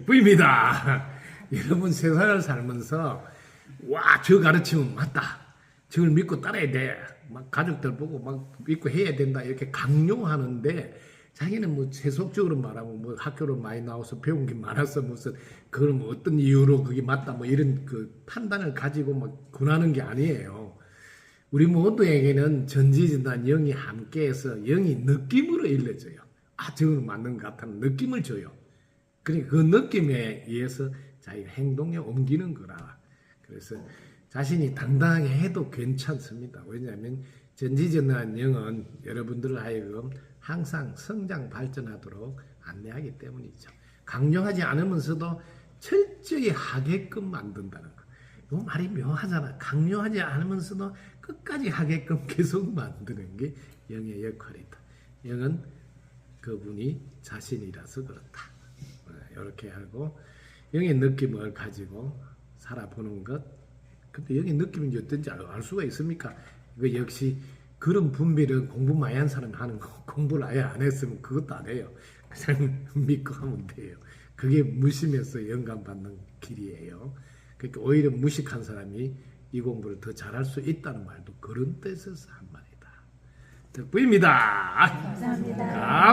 덕분입니다. 여러분 세상을 살면서 와 저 가르치면 맞다. 저걸 믿고 따라야 돼. 막 가족들 보고 막 믿고 해야 된다 이렇게 강요하는데 자기는 뭐 세속적으로 말하면 뭐 학교를 많이 나와서 배운 게 많아서 무슨 그걸 뭐 어떤 이유로 그게 맞다 뭐 이런 그 판단을 가지고 막 군하는 게 아니에요. 우리 모두에게는 전지전단 영이 함께해서 영이 느낌으로 일러져요. 아 저건 맞는 것 같다는 느낌을 줘요. 그러니까 그 느낌에 의해서 자기가 행동에 옮기는 거라. 그래서 자신이 당당하게 해도 괜찮습니다. 왜냐하면 전지전능한 영은 여러분들을 하여금 항상 성장 발전하도록 안내하기 때문이죠. 강요하지 않으면서도 철저히 하게끔 만든다는 거. 이 말이 묘하잖아. 강요하지 않으면서도 끝까지 하게끔 계속 만드는 게 영의 역할이다. 영은 그분이 자신이라서 그렇다. 이렇게 하고 영의 느낌을 가지고 살아보는 것. 근데 영의 느낌이 어떤지 알, 알 수가 있습니까? 그 역시 그런 분별은 공부 많이 한 사람이 하는 거. 공부를 아예 안 했으면 그것도 안 해요. 그냥 믿고 하면 돼요. 그게 무심해서 영감 받는 길이에요. 그러니까 오히려 무식한 사람이 이 공부를 더 잘할 수 있다는 말도 그런 뜻에서 한 말이다. 덕분입니다. 감사합니다. 아,